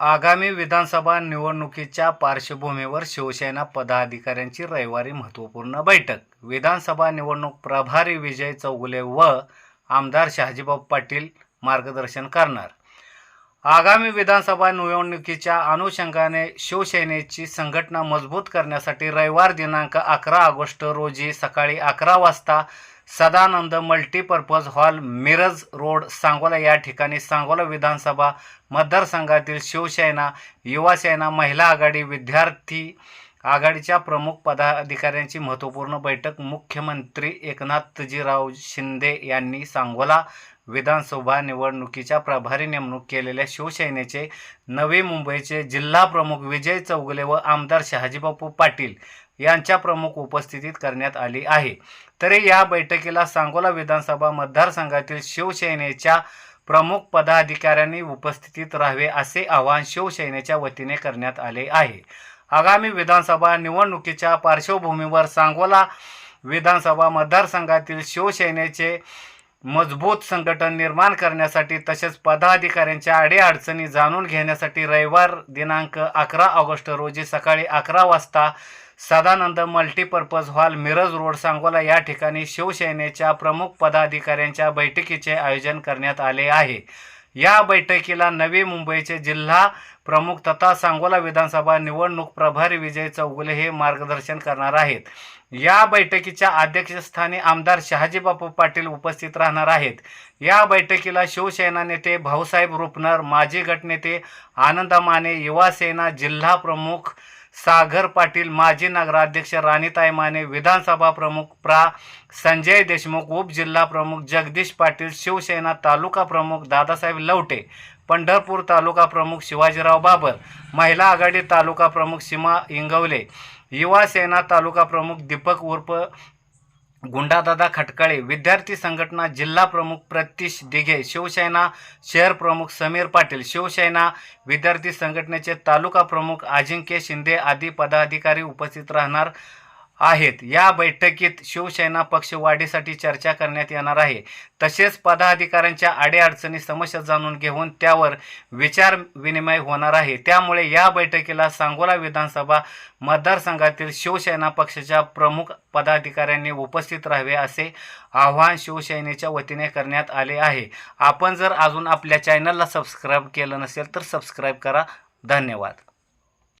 आगामी विधानसभा निवडणुकीच्या पार्श्वभूमीवर शिवसेना पदाधिकाऱ्यांची रविवारी महत्त्वपूर्ण बैठक. विधानसभा निवडणूक प्रभारी विजय चौगुले व आमदार शहाजीबाब पाटील मार्गदर्शन करणार. आगामी विधानसभा निवडणुकीच्या अनुषंगाने शिवसेनेची संघटना मजबूत करण्यासाठी रविवार दिनांक अकरा ऑगस्ट रोजी सकाळी अकरा वाजता Sadanand multipurpose hall Miraj road Sangola या ठिकाणी सांगोला विधानसभा मतदारसंघातील शिवसेना युवासेना महिला आघाडी विद्यार्थी आघाडीच्या प्रमुख पदाधिकाऱ्यांची महत्त्वपूर्ण बैठक मुख्यमंत्री एकनाथजीराव शिंदे यांनी सांगोला विधानसभा निवडणुकीच्या प्रभारी नेमणूक केलेल्या शिवसेनेचे नवी मुंबईचे जिल्हा प्रमुख विजय चौगुले व आमदार शहाजीबापू पाटील यांच्या प्रमुख उपस्थितीत करण्यात आली आहे. तरी या बैठकीला सांगोला विधानसभा मतदारसंघातील शिवसेनेच्या प्रमुख पदाधिकाऱ्यांनी उपस्थितीत राहावे असे आवाहन शिवसेनेच्या वतीने करण्यात आले आहे. आगामी विधानसभा निवडणुकीच्या पार्श्वभूमीवर सांगोला विधानसभा मतदारसंघातील शिवसेनेचे मजबूत संघटन निर्माण करण्यासाठी तसेच पदाधिकाऱ्यांच्या अडीअडचणी जाणून घेण्यासाठी रविवार दिनांक अकरा ऑगस्ट रोजी सकाळी अकरा वाजता Sadanand multipurpose hall Miraj road Sangola या ठिकाणी शिवसेनेच्या प्रमुख पदाधिकाऱ्यांच्या बैठकीचे आयोजन करण्यात आले आहे. या बैठकीला नवी मुंबईचे जिल्हा प्रमुख तथा सांगोला विधानसभा निवडणूक प्रभारी विजय चौगुले हे मार्गदर्शन करणार आहेत. या बैठकीच्या अध्यक्षस्थानी आमदार शहाजीबापू पाटील उपस्थित राहणार आहेत. या बैठकीला शिवसेना नेते भाऊसाहेब रुपनर माजी गटनेते आनंद माने युवासेना जिल्हा प्रमुख सागर पाटील माजी नगराध्यक्ष राणीताई माने विधानसभा प्रमुख प्रा. संजय देशमुख उपजिल्हा प्रमुख जगदीश पाटील शिवसेना तालुका प्रमुख दादासाहेब लवटे पंढरपूर तालुका प्रमुख शिवाजीराव बाबर महिला आघाडी तालुका प्रमुख सीमा इंगवले युवा सेना तालुका प्रमुख दीपक उर्फ गुंडादादा खटकाळे विद्यार्थी संघटना जिल्हा प्रमुख प्रतीश दिघे शिवसेना शहर प्रमुख समीर पाटील शिवसेना विद्यार्थी संघटनेचे तालुका प्रमुख अजिंक्य शिंदे आदी पदाधिकारी उपस्थित राहणार. आहेत. या बैठकीत शिवसेना पक्ष वाढीसाठी चर्चा करण्यात येणार आहे. तसेच पदाधिकाऱ्यांच्या अडीअडचणी समस्या जाणून घेऊन त्यावर विचार विनिमय होणार आहे. त्यामुळे या बैठकीला सांगोला विधानसभा मतदारसंघातील शिवसेना पक्षाच्या प्रमुख पदाधिकाऱ्यांनी उपस्थित राहावे असे आवाहन शिवसेनेच्या वतीने करण्यात आले आहे. आपण जर अजून आपल्या चॅनलला सबस्क्राईब केलं नसेल तर सबस्क्राईब करा. धन्यवाद.